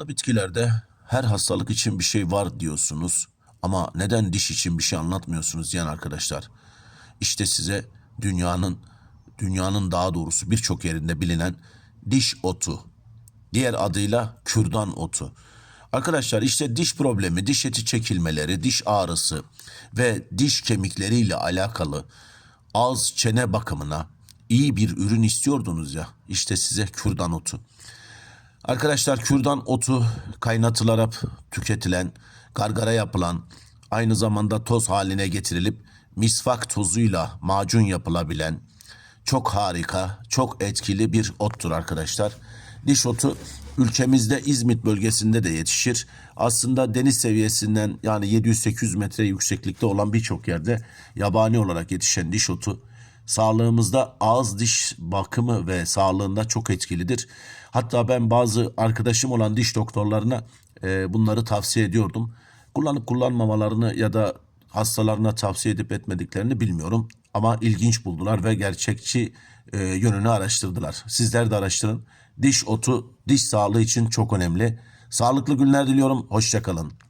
Bitkilerde her hastalık için bir şey var diyorsunuz ama neden diş için bir şey anlatmıyorsunuz diyen arkadaşlar. İşte size dünyanın dünyanın daha doğrusu birçok yerinde bilinen diş otu. Diğer adıyla kürdan otu. Arkadaşlar işte diş problemi, diş eti çekilmeleri, diş ağrısı ve diş kemikleriyle alakalı ağız çene bakımına iyi bir ürün istiyordunuz ya. İşte size kürdan otu. Arkadaşlar kürdan otu kaynatılarak tüketilen, gargara yapılan, aynı zamanda toz haline getirilip misvak tozuyla macun yapılabilen çok harika, çok etkili bir ottur arkadaşlar. Diş otu ülkemizde İzmit bölgesinde de yetişir. Aslında deniz seviyesinden yani 700-800 metre yükseklikte olan birçok yerde yabani olarak yetişen diş otu sağlığımızda ağız diş bakımı ve sağlığında çok etkilidir. Hatta ben bazı arkadaşım olan diş doktorlarına e, bunları tavsiye ediyordum. Kullanıp kullanmamalarını ya da hastalarına tavsiye edip etmediklerini bilmiyorum. Ama ilginç buldular ve gerçekçi e, yönünü araştırdılar. Sizler de araştırın. Diş otu diş sağlığı için çok önemli. Sağlıklı günler diliyorum. Hoşçakalın.